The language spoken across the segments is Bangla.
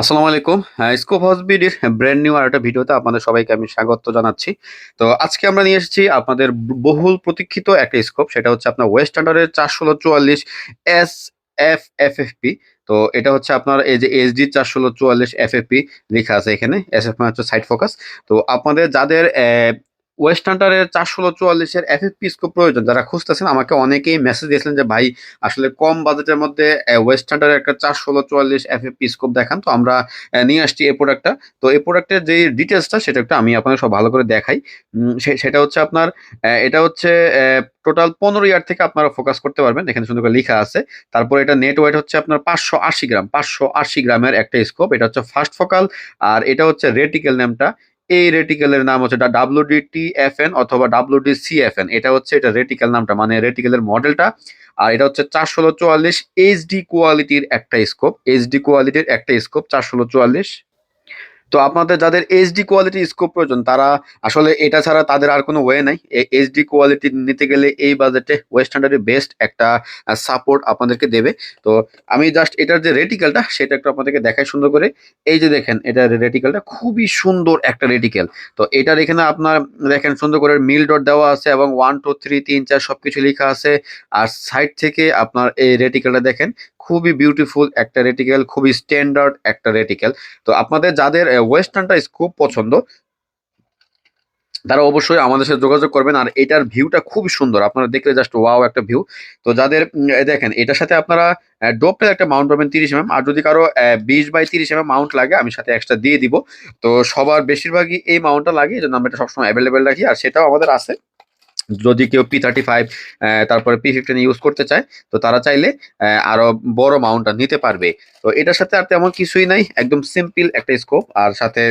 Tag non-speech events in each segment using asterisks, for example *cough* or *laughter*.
আসসালামু আলাইকুম। স্কোপ হাউস বিডির ব্র্যান্ড নিউ আর একটা ভিডিওতে আপনাদের সবাইকে আমি স্বাগত জানাচ্ছি। তো আজকে আমরা নিয়ে এসেছি আপনাদের বহুল প্রতীক্ষিত একটা স্কোপ সেটা হচ্ছে আপনার ওয়েস্ট স্ট্যান্ডার্ডের চারশো চুয়াল্লিশ S F F F P তো এটা হচ্ছে আপনার এই যে এসডি চারশো চুয়াল্লিশ এফ এফ পি লেখা আছে এখানে এস এফ মানে হচ্ছে সাইড ফোকাস তো আপনাদের যাদের ওয়েস্ট স্ট্যান্ডার্ডের চারশো চুয়াল্লিশের এফ এফ স্কোপ প্রয়োজন। যারা খুঁজতেছেন, আমাকে অনেকেই মেসেজ দিয়েছিলেন যে, ভাই, আসলে কম বাজেটের মধ্যে ওয়েস্ট স্ট্যান্ডার্ডের একটা চারশো চুয়াল্লিশ এফ এফ স্কোপ দেখান। তো আমরা নিয়ে আসছি এই প্রোডাক্টটা তো এই প্রোডাক্টের যে ডিটেলসটা সেটা একটু আমি আপনাকে সব ভালো করে দেখাই। সেটা হচ্ছে আপনার এটা হচ্ছে টোটাল পনেরো ইয়ার থেকে আপনারা ফোকাস করতে পারবেন। এখানে সুন্দর করে লেখা আছে। তারপর এটা নেট ওয়েট হচ্ছে আপনার পাঁচশো আশি গ্রাম। পাঁচশো আশি গ্রামের একটা স্কোপ এটা হচ্ছে ফার্স্ট ফোকাল আর এটা হচ্ছে রেটিকেল নেমটা এই রেটিকেলের নাম হচ্ছে W D T F N অথবা W D C F N এটা হচ্ছে এটা রেটিকেল নামটা মানে রেটিকেলের মডেলটা। আর এটা হচ্ছে চারশো চুয়াল্লিশ এইচডি কোয়ালিটির একটা স্কোপ এইচডি কোয়ালিটির একটা স্কোপ চারশো চুয়াল্লিশ তো আপনাদের যাদের এইচডি কোয়ালিটি স্কোপ প্রয়োজন, তারা আসলে এটা ছাড়া তাদের আর কোনো ওয়ে নাই। এইচডি কোয়ালিটি নিতে গেলে এই বাজেটে ওয়েস্ট স্ট্যান্ডার্ডের বেস্ট একটা সাপোর্ট আপনাদেরকে দেবে। তো আমি জাস্ট এটার যে রেটিকেলটা সেটা একটু আপনাদেরকে দেখাই সুন্দর করে। এই যে দেখেন, এটার রেটিকেলটা খুবই সুন্দর একটা রেটিকেল তো এটার এখানে আপনার দেখেন সুন্দর করে মিল ডট দেওয়া আছে এবং ওয়ান টু থ্রি তিন, চার সবকিছু লেখা আছে। আর সাইড থেকে আপনার এই রেটিকেলটা দেখেন খুবই বিউটিফুল একটা রেটিক্যাল খুবই স্ট্যান্ডার্ড একটা রেটিক্যাল তো আপনাদের যাদের ওয়েস্টার্নটা খুব পছন্দ, তারা অবশ্যই আমাদের সাথে যোগাযোগ করবেন আর এটার ভিউটা খুব সুন্দর। আপনারা দেখলে জাস্ট ওয়াও একটা ভিউ তো যাদের দেখেন, এটার সাথে আপনারা ডোপের একটা মাউন্ট পাবেন তিরিশ এমএম আর যদি কারও বিশ বাই তিরিশ এমএম মাউন্ট লাগে, আমি সাথে এক্সট্রা দিয়ে দিব। তো সবার বেশিরভাগই এই মাউন্টটা লাগে, এই জন্য আমরা এটা সবসময় অ্যাভেলেবেল রাখি। আর সেটাও আমাদের আছে। যদি কেউ পি থার্টি ফাইভ তারপরে পি ফিফটিন ইউজ করতে চায় তো তারা চাইলে আহ, আরও বড় মাউন্টটা নিতে পারবে। তো এটার সাথে আর তেমন কিছুই নাই একদম সিম্পল একটা স্কোপ আর সাথে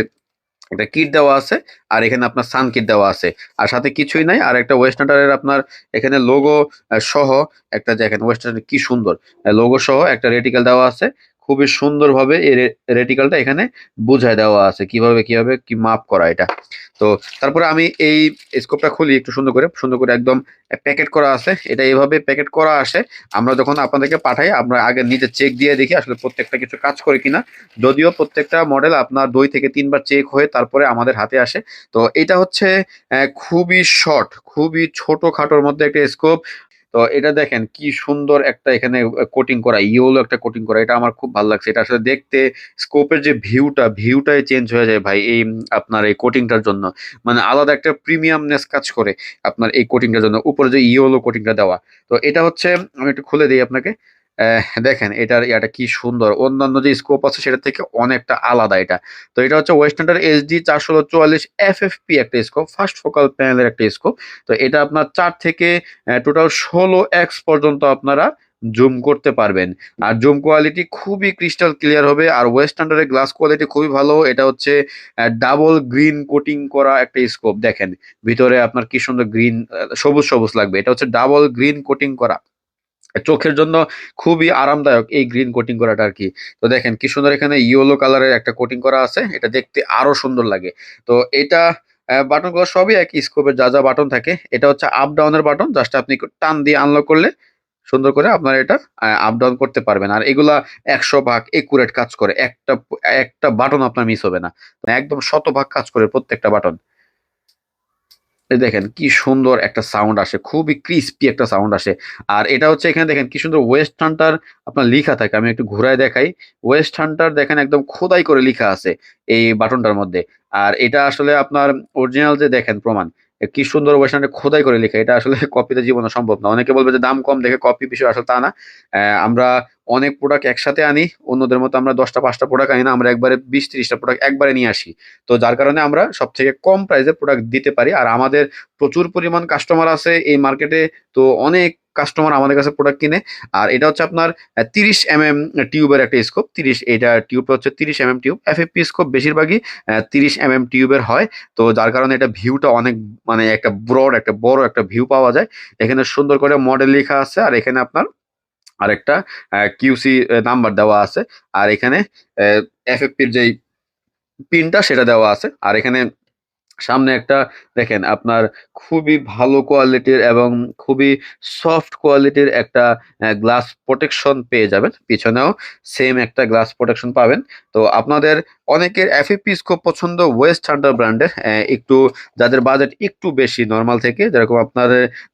একটা কিট দেওয়া আছে আর এখানে আপনার সান কিট দেওয়া আছে। আর সাথে কিছুই নাই আর একটা ওয়েস্টার্নের আপনার এখানে লোগো সহ একটা দেখেন ওয়েস্টার্নের কি সুন্দর লোগো সহ একটা রেটিকেল দেওয়া আছে খুবই সুন্দরভাবে এই রেটিকেলটা এখানে বুঝায় দেওয়া আছে। কীভাবে কীভাবে, কি মাপ করা এটা। তো তারপরে আমি এই স্কোপটা খুলি একটু সুন্দর করে সুন্দর করে একদম প্যাকেট করা আছে। এটা এভাবে প্যাকেট করা আসে। আমরা যখন আপনাদেরকে পাঠাই, আমরা আগে নিজে চেক দিয়ে দেখি আসলে প্রত্যেকটা কিছু কাজ করে কিনা। যদিও প্রত্যেকটা মডেল আপনার দুই থেকে তিনবার চেক হয়ে তারপরে আমাদের হাতে আসে। তো এটা হচ্ছে খুবই শর্ট খুবই ছোট খাটোর মধ্যে একটা স্কোপ তো এটা দেখেন কি সুন্দর একটা এখানে কোটিং করা ইয়েলো একটা কোটিং করা, এটা আমার খুব ভালো লাগছে। এটা আসলে দেখতে স্কোপের যে ভিউটা ভিউটাই চেঞ্জ হয়ে যায় ভাই এই, আপনার এই কোটিংটার জন্য। মানে আলাদা একটা প্রিমিয়ামনেস কাজ করে আপনার এই কোটিংটার জন্য। উপরে যে ইয়েলো কোটিংটা দেওয়া। তো এটা হচ্ছে, আমি একটু খুলে দিই আপনাকে। দেখেন এটার ইয়াটা কি সুন্দর। অন্যান্য যে স্কোপ আছে সেটা থেকে অনেকটা আলাদা এটা। তো এটা হচ্ছে ওয়েস্টার্নের এইচডি চারশো চুয়াল্লিশ এফ এফ পি একটা স্কোপ ফার্স্ট ফোকাল প্যানেলের একটা স্কোপ তো এটা আপনার চার থেকে টোটাল ষোলো এক্স পর্যন্ত আপনারা জুম করতে পারবেন। আর জুম কোয়ালিটি খুবই ক্রিস্টাল ক্লিয়ার হবে। আর ওয়েস্টার্নের গ্লাস কোয়ালিটি খুবই ভালো। এটা হচ্ছে ডাবল গ্রিন কোটিং করা একটা স্কোপ দেখেন, ভিতরে আপনার কি সুন্দর গ্রিন সবুজ সবুজ লাগবে। এটা হচ্ছে ডাবল গ্রিন কোটিং করা। চোখের জন্য খুবই আরামদায়ক এই গ্রিন কোটিং করাটা আর কি তো দেখেন কি সুন্দর এখানে ইয়েলো কালারের একটা কোটিং করা আছে, এটা দেখতে আরও সুন্দর লাগে। তো এটা বাটনগুলো সবই একই স্কোপের যা যা বাটন থাকে, এটা হচ্ছে আপ ডাউনের বাটন জাস্ট আপনি টান দিয়ে আনলক করলে সুন্দর করে আপনারা এটা আপ ডাউন করতে পারবেন। আর এগুলা একশো ভাগ একুরেট কাজ করে, একটা একটা বাটন আপনার মিস হবে না। একদম শতভাগ কাজ করে প্রত্যেকটা বাটন দেখেন কি সুন্দর একটা সাউন্ড আসে, খুবই ক্রিস্পি একটা সাউন্ড আসে। আর এটা হচ্ছে এখানে দেখেন কি সুন্দর ওয়েস্ট হান্টার আপনার লিখা থাকে, আমি একটু ঘুরায় দেখাই। ওয়েস্ট হান্টার দেখেন একদম খোদাই করে লিখা আছে এই বাটনটার মধ্যে। আর এটা আসলে আপনার অরিজিনাল যে দেখেন প্রমাণ কি সুন্দর ওয়েশনে খোদাই করে লেখা। এটা আসলে *laughs* কপিতে জীবনে সম্ভব না। অনেকে বলবে যে দাম কম, দেখে কপি বিষয় আসলে তা না। আমরা অনেক প্রোডাক্ট একসাথে আনি, অন্যদের মতো আমরা দশটা, পাঁচটা প্রোডাক্ট আনি না, আমরা একবারে বিশ, ত্রিশটা প্রোডাক্ট একবারে নিয়ে আসি। তো যার কারণে আমরা সব থেকে কম প্রাইসে প্রোডাক্ট দিতে পারি। আর আমাদের প্রচুর পরিমাণ কাস্টমার আছে এই মার্কেটে তো অনেক কাস্টমার আমাদের কাছে প্রোডাক্ট কিনে। আর এটা হচ্ছে আপনার তিরিশ এম এম টিউবের একটা স্কোপ তিরিশ, এটা টিউবটা হচ্ছে তিরিশ M M tube F F P scope বেশিরভাগই তিরিশ এম এম টিউবের হয়। তো যার কারণে এটা ভিউটা অনেক মানে একটা ব্রড একটা বড় একটা ভিউ পাওয়া যায়। এখানে সুন্দর করে মডেল লেখা আছে। আর এখানে আপনার আরেকটা কিউসি নাম্বার দেওয়া আছে। আর এখানে এফ এফ পির যেই পিনটা সেটা দেওয়া আছে। আর এখানে সামনে একটা, দেখেন আপনার খুবই ভালো কোয়ালিটির এবং খুবই সফট কোয়ালিটির একটা গ্লাস প্রোটেকশন পেয়ে যাবেন। পিছনেও সেম একটা গ্লাস প্রোটেকশন পাবেন। তো আপনাদের অনেকের এফএপি স্কোপ পছন্দ ওয়েস্ট হান্টার ব্র্যান্ডের একটু যাদের বাজেট একটু বেশি নর্মাল থেকে, যেরকম আপনার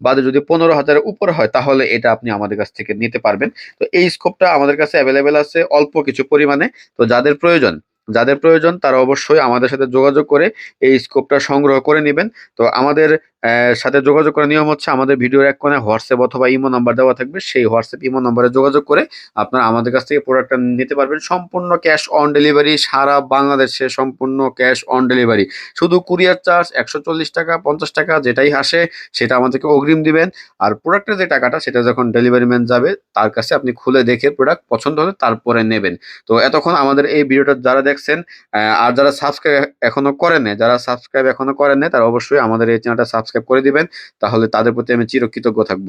বাজেট যদি পনেরো হাজারের উপরে হয়, তাহলে এটা আপনি আমাদের কাছ থেকে নিতে পারবেন। তো এই স্কোপটা আমাদের কাছে অ্যাভেলেবেল আছে অল্প কিছু পরিমাণে। তো যাদের প্রয়োজন যাদের প্রয়োজন তারা অবশ্যই আমাদের সাথে যোগাযোগ করে এই স্কোপটা সংগ্রহ করে নেবেন। তো আমাদের সাথে যোগাযোগ করার নিয়ম হচ্ছে আমাদের ভিডিওর এক কোণে হোয়াটসঅ্যাপ অথবা ইমো নাম্বার দেওয়া থাকবে। সেই হোয়াটসঅ্যাপ, ইমো নাম্বারে যোগাযোগ করে আপনারা আমাদের কাছ থেকে প্রোডাক্টটা নিতে পারবেন। সম্পূর্ণ ক্যাশ অন ডেলিভারি, সারা বাংলাদেশে সম্পূর্ণ ক্যাশ অন ডেলিভারি। শুধু কুরিয়ার চার্জ একশো চল্লিশ টাকা, পঞ্চাশ টাকা, যেটাই আসে সেটা আমাদেরকে অগ্রিম দিবেন। আর প্রোডাক্টের যে টাকাটা, সেটা যখন ডেলিভারি ম্যান যাবে, তার কাছে আপনি খুলে দেখে প্রোডাক্ট পছন্দ হলে তারপরে নেবেন। তো এতক্ষণ আমাদের এই ভিডিওটা যারা দেখছেন আর যারা সাবস্ক্রাইব এখনও করেন যারা সাবস্ক্রাইব এখনও করেন তারা অবশ্যই আমাদের এই চ্যানেলটা সাবস্ক্রাইব করে দিবেন তাহলে তাদের প্রতি আমি চিরকৃতজ্ঞ থাকব।